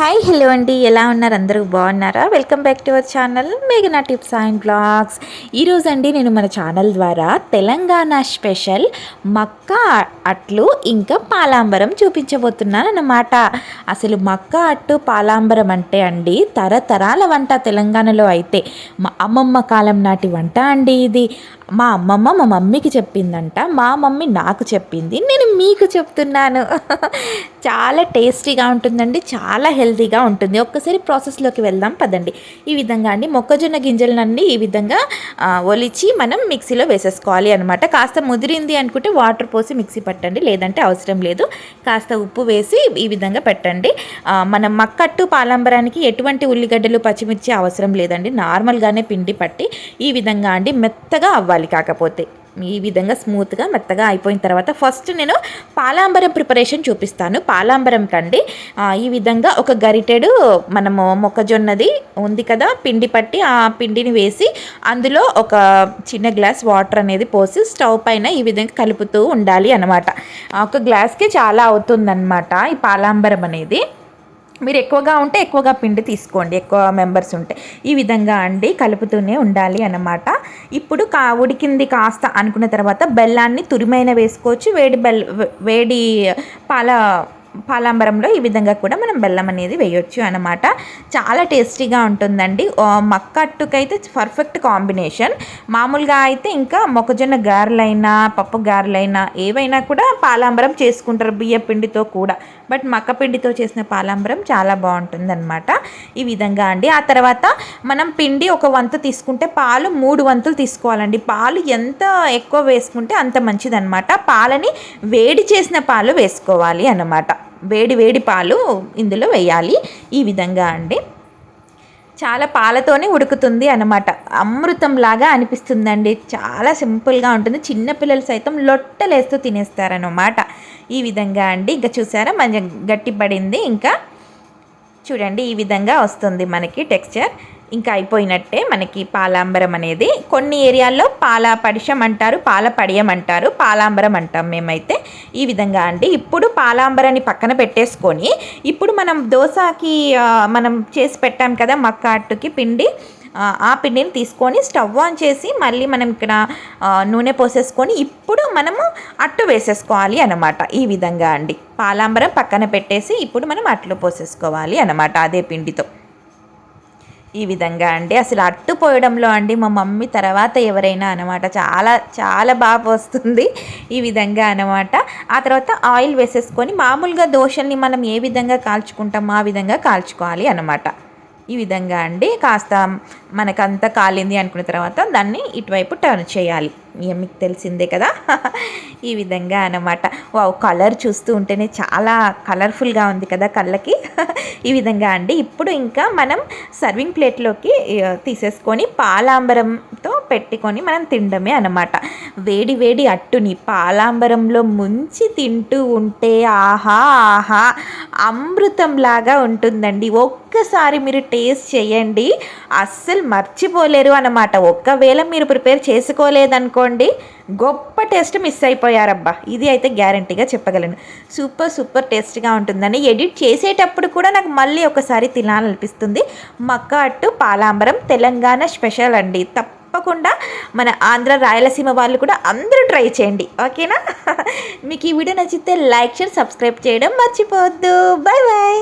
Hi hello అండి. ఎలా ఉన్నారు? అందరూ బాగున్నారా? Welcome back to our channel మేఘనా టిప్స్ అండ్ బ్లాగ్స్ ఈరోజు అండి నేను మన ఛానల్ ద్వారా తెలంగాణ స్పెషల్ మక్క అట్లు ఇంకా పాలాంబరం చూపించబోతున్నాను అన్నమాట అసలు మక్క అట్టు పాలాంబరం అంటే అండి తరతరాల వంట తెలంగాణలో అయితే మా అమ్మమ్మ కాలం నాటి వంట అండి ఇది. మా అమ్మమ్మ మా మమ్మీకి చెప్పిందంట. మా మమ్మీ నాకు చెప్పింది. నేను మీకు చెప్తున్నాను. చాలా టేస్టీగా ఉంటుందండి. చాలా హెల్తీగా ఉంటుంది. ఒక్కసారి ప్రాసెస్లోకి వెళ్దాం పదండి. ఈ విధంగా అండి మొక్కజొన్న గింజలనండి ఈ విధంగా ఒలిచి మనం మిక్సీలో వేసేసుకోవాలి అనమాట కాస్త ముదిరింది అనుకుంటే వాటర్ పోసి మిక్సీ పట్టండి. లేదంటే అవసరం లేదు. కాస్త ఉప్పు వేసి ఈ విధంగా పెట్టండి. మనం మక్కట్టు పాలంబరానికి ఎటువంటి ఉల్లిగడ్డలు పచ్చిమిర్చి అవసరం లేదండి. నార్మల్గానే పిండి పట్టి ఈ విధంగా అండి మెత్తగా అవ్వాలి. కావాలి కాకపోతే. ఈ విధంగా స్మూత్గా మెత్తగా అయిపోయిన తర్వాత ఫస్ట్ నేను పాలాంబరం ప్రిపరేషన్ చూపిస్తాను. పాలాంబరం కండి. ఈ విధంగా ఒక గరిటెడు మనము మొక్కజొన్నది ఉంది కదా పిండి పట్టి ఆ పిండిని వేసి అందులో ఒక చిన్న గ్లాస్ వాటర్ అనేది పోసి స్టవ్ పైన ఈ విధంగా కలుపుతూ ఉండాలి అనమాట ఒక గ్లాస్కి చాలా అవుతుందన్నమాట ఈ పాలాంబరం అనేది. మీరు ఎక్కువగా ఉంటే ఎక్కువగా పిండి తీసుకోండి ఎక్కువ మెంబర్స్ ఉంటే. ఈ విధంగా అండి కలుపుతూనే ఉండాలి అన్నమాట. ఇప్పుడు కా ఉడికింది కాస్త అనుకున్న తర్వాత బెల్లాన్ని తురిమైన వేసుకోవచ్చు. వేడి బెల్ వేడి పాల పాలాంబరంలో ఈ విధంగా కూడా మనం బెల్లం అనేది వేయొచ్చు అనమాట చాలా టేస్టీగా ఉంటుందండి. మక్క అట్టుకైతే పర్ఫెక్ట్ కాంబినేషన్. మామూలుగా అయితే ఇంకా మొక్కజొన్న గారెలైనా పప్పు గారెలైనా ఏవైనా కూడా పాలాంబరం చేసుకుంటారు బియ్య పిండితో కూడా. బట్ మక్క పిండితో చేసిన పాలాంబరం చాలా బాగుంటుంది అనమాట ఈ విధంగా అండి. ఆ తర్వాత మనం పిండి ఒక వంతు తీసుకుంటే పాలు మూడు వంతులు తీసుకోవాలండి. పాలు ఎంత ఎక్కువ వేసుకుంటే అంత మంచిదన్నమాట. పాలని వేడి చేసిన పాలు వేసుకోవాలి అన్నమాట. వేడి వేడి పాలు ఇందులో వేయాలి. ఈ విధంగా అండి. చాలా పాలతోనే ఉడుకుతుంది అనమాట అమృతంలాగా అనిపిస్తుందండి. చాలా సింపుల్గా ఉంటుంది. చిన్నపిల్లలు సైతం లొట్టలేస్తూ తినేస్తారనమాట ఈ విధంగా అండి. ఇంకా చూసారా? మంచిగా గట్టిపడింది. ఇంకా చూడండి ఈ విధంగా వస్తుంది మనకి టెక్స్చర్. ఇంకా అయిపోయినట్టే మనకి పాలాంబరం అనేది. కొన్ని ఏరియాల్లో పాల పడిషం అంటారు పాల పడియం అంటారు పాలాంబరం అంటాం మేమైతే ఈ విధంగా అండి. ఇప్పుడు పాలాంబరాన్ని పక్కన పెట్టేసుకొని ఇప్పుడు మనం దోశకి మనం చేసి పెట్టాం కదా మక్క అట్టుకి పిండి ఆ పిండిని తీసుకొని స్టవ్ ఆన్ చేసి మళ్ళీ మనం ఇక్కడ నూనె పోసేసుకొని ఇప్పుడు మనము అట్టు వేసేసుకోవాలి అనమాట ఈ విధంగా అండి. పాలాంబరం పక్కన పెట్టేసి ఇప్పుడు మనం అట్లు పోసేసుకోవాలి అనమాట అదే పిండితో. ఈ విధంగా అండి. అసలు అట్టుపోయడంలో అండి మా మమ్మీ తర్వాత ఎవరైనా అనమాట చాలా చాలా బాగా వస్తుంది ఈ విధంగా అనమాట ఆ తర్వాత ఆయిల్ వేసేసుకొని మామూలుగా దోశల్ని మనం ఏ విధంగా కాల్చుకుంటాం ఆ విధంగా కాల్చుకోవాలి అనమాట ఈ విధంగా అండి. కాస్త మనకంతా కాలింది అనుకున్న తర్వాత దాన్ని ఇటువైపు టర్న్ చేయాలి. మీకు తెలిసిందే కదా. ఈ విధంగా అనమాట వావ్ కలర్ చూస్తూ ఉంటేనే చాలా కలర్ఫుల్గా ఉంది కదా కళ్ళకి. ఈ విధంగా అండి. ఇప్పుడు ఇంకా మనం సర్వింగ్ ప్లేట్లోకి తీసేసుకొని పాలాంబరంతో పెట్టుకొని మనం తినడమే అనమాట వేడి వేడి అట్టుని పాలాంబరంలో ముంచి తింటూ ఉంటే ఆహా ఆహా అమృతంలాగా ఉంటుందండి. ఒక్కసారి మీరు టేస్ట్ చేయండి. అస్సలు మర్చిపోలేరు అనమాట ఒక్కవేళ మీరు ప్రిపేర్ చేసుకోలేదనుకోండి గొప్ప టేస్ట్ మిస్ అయిపోయారబ్బా. ఇది అయితే గ్యారంటీగా చెప్పగలను. సూపర్ సూపర్ టేస్ట్గా ఉంటుందని ఎడిట్ చేసేటప్పుడు కూడా నాకు మళ్ళీ ఒకసారి తినాలనిపిస్తుంది. మక్క అట్టు పాలాంబరం తెలంగాణ స్పెషల్ అండి. తప్పకుండా మన ఆంధ్ర రాయలసీమ వాళ్ళు కూడా అందరూ ట్రై చేయండి. ఓకేనా? మీకు ఈ వీడియో నచ్చితే లైక్ షేర్ సబ్స్క్రైబ్ చేయడం మర్చిపోవద్దు. Bye bye